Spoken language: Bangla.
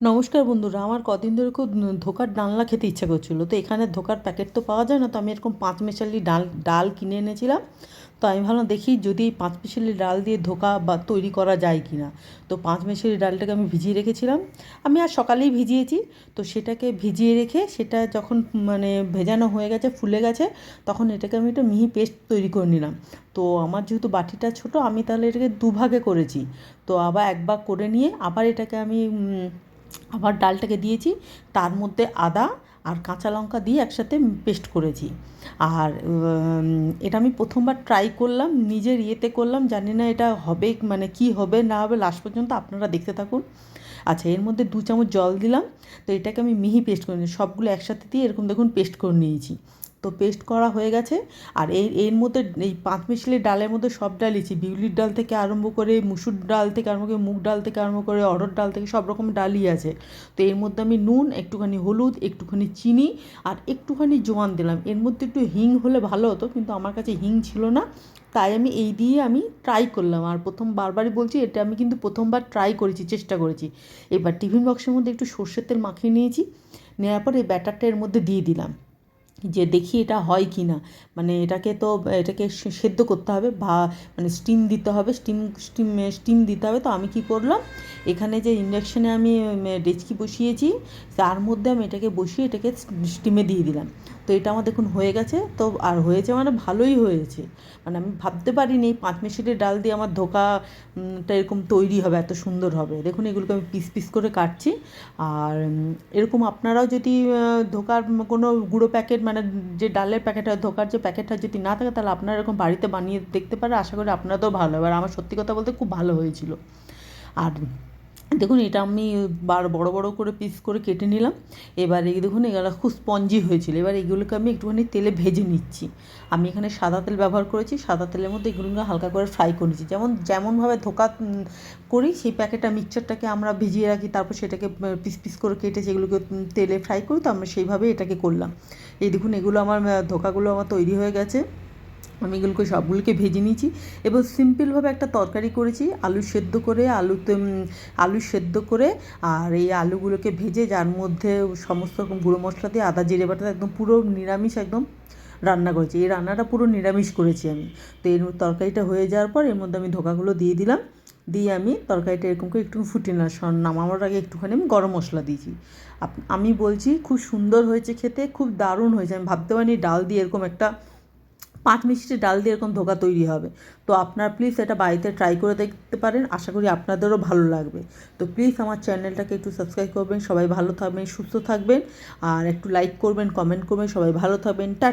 নমস্কার বন্ধুরা, আমার কদিন ধরে খুব ধোকার ডালনা খেতে ইচ্ছা করছিল। তো এখানে ধোকার প্যাকেট তো পাওয়া যায় না, তো আমি এরকম পাঁচ মেশালি ডাল ডাল কিনে এনেছিলাম। তো আমি ভাবলাম দেখি যদি এই পাঁচ মেশালি ডাল দিয়ে ধোকা বা তৈরি করা যায় কি না তো পাঁচ মেশালি ডালটাকে আমি ভিজিয়ে রেখেছিলাম। আমি আর সকালেই ভিজিয়েছি, তো সেটাকে ভিজিয়ে রেখে সেটা যখন মানে ভেজানো হয়ে গেছে, ফুলে গেছে, তখন এটাকে আমি একটা মিহি পেস্ট তৈরি করে নিলাম। তো আমার যেহেতু বাটিটা ছোট, আমি তাহলে এটাকে দুভাগে করেছি। তো আবার এক ভাগ করে নিয়ে আবার এটাকে আমি আবার ডালটাকে দিয়েছি, তার মধ্যে আদা আর কাঁচা লঙ্কা দিয়ে একসাথে পেস্ট করেছি। আর এটা আমি প্রথমবার ট্রাই করলাম, নিজের ইয়েতে করলাম, জানি না এটা হবে মানে কি হবে, না হবে লাস্ট পর্যন্ত আপনারা দেখতে থাকুন। আচ্ছা এর মধ্যে দু চামচ জল দিলাম, তো এটাকে আমি মিহি পেস্ট করে নিই সবগুলো একসাথে দিয়ে এরকম দেখুন পেস্ট করে নিয়েছি। তো পেস্ট করা হয়ে গেছে। আর এর এর মধ্যে এই পাঁচ মিশালি ডালের মধ্যে সব ডালইছি বিউলির ডাল থেকে আরম্ভ করে মুসুর ডাল থেকে আরম্ভ করে মুগ ডাল থেকে আরম্ভ করে অরড় ডাল থেকে সব রকম ডালই আছে। তো এর মধ্যে আমি নুন, একটুখানি হলুদ, একটুখানি চিনি আর একটুখানি জোয়ান দিলাম। এর মধ্যে একটু হিং হলে ভালো হতো কিন্তু আমার কাছে হিং ছিল না। তাই আমি এই দিয়ে আমি ট্রাই করলাম। আর প্রথম বারবারই বলছি, এটা আমি কিন্তু প্রথমবার ট্রাই করেছি, চেষ্টা করেছি। এবার টিফিন বক্সের মধ্যে একটু সর্ষের তেল মাখিয়ে নিয়েছি। নেওয়ার পর এই ব্যাটারটা এর মধ্যে দিয়ে দিলাম। যে দেখি এটা হয় কি না মানে এটাকে তো, এটাকে সেদ্ধ করতে হবে বা মানে স্টিম দিতে হবে স্টিম স্টিম স্টিম দিতে হবে। তো আমি কি করলাম এখানে যে ইন্ডাকশানে আমি ডেচকি বসিয়েছি, তার মধ্যে আমি এটাকে বসিয়ে এটাকে স্টিমে দিয়ে দিলাম। তো এটা আমার দেখুন হয়ে গেছে, তো আর হয়েছে মানে ভালোই হয়েছে। মানে আমি ভাবতে পারিনি, পাঁচ মিশিটের ডাল দিয়ে আমার ধোকাটা এরকম তৈরি হবে, এত সুন্দর হবে। দেখুন এগুলোকে আমি পিস পিস করে কাটছি। আর এরকম আপনারাও যদি ধোকার কোনো গুঁড়ো প্যাকেট মানে যে ডালের প্যাকেট হয় ধোকার যে প্যাকেটটা যদি না থাকে, তাহলে আপনারা এরকম বাড়িতে বানিয়ে দেখতে পারে আশা করি আপনাদেরও ভালো হবে। আর আমার সত্যি কথা বলতে খুব ভালো হয়েছিল। আর দেখুন, এটা আমি বার বড় বড় করে পিস করে কেটে নিলাম। এবার এই দেখুন, এগুলো খুব স্পঞ্জি হয়েছিল। এবার এগুলোকে আমি একটুখানি তেলে ভেজে নিচ্ছি। আমি এখানে সাদা তেল ব্যবহার করেছি। সাদা তেলের মধ্যে এগুলোকে হালকা করে ফ্রাই করেছি যেমন, যেমনভাবে ধোকা করি, সেই প্যাকেটটা মিক্সচারটাকে আমরা ভিজিয়ে রাখি, তারপর সেটাকে পিস পিস করে কেটে সেগুলোকে তেলে ফ্রাই করি, তো আমরা সেইভাবে এটাকে করলাম। এই দেখুন, এগুলো আমার ধোকাগুলো আমার তৈরি হয়ে গেছে। আমি এগুলোকে সবগুলোকে ভেজে নিয়েছি এবং সিম্পলভাবে একটা তরকারি করেছি, আলু সেদ্ধ করে, আলুতে আলু সেদ্ধ করে আর এই আলুগুলোকে ভেজে যার মধ্যে সমস্ত রকম গুঁড়ো মশলা দিয়ে আদা, জিরে বাটা একদম পুরো নিরামিষ একদম রান্না করেছি। এই রান্নাটা পুরো নিরামিষ করেছি আমি। তো এর তরকারিটা হয়ে যাওয়ার পর এর মধ্যে আমি ধোকাগুলো দিয়ে দিলাম। দিয়ে আমি তরকারিটা এরকম করে একটু ফুটিয়ে না নামানোর আগে একটুখানি আমি গরম মশলা দিয়েছি। আমি বলছি খুব সুন্দর হয়েছে খেতে, খুব দারুণ হয়েছে। আমি ভাবতে পারিনি ডাল দিয়ে এরকম একটা পাঁচ মিষ্টি ডাল দিয়ে এরকম ধোকা তৈরি হবে। তো আপনার প্লিজ এটা বাড়িতে ট্রাই করে দেখতে পারেন। আশা করি আপনাদেরও ভালো লাগবে। তো প্লিজ আমার চ্যানেলটাকে একটু সাবস্ক্রাইব করবেন। সবাই ভালো থাকবেন, সুস্থ থাকবেন। আর একটু লাইক করবেন কমেন্ট করবেন। সবাই ভালো থাকবেন। টা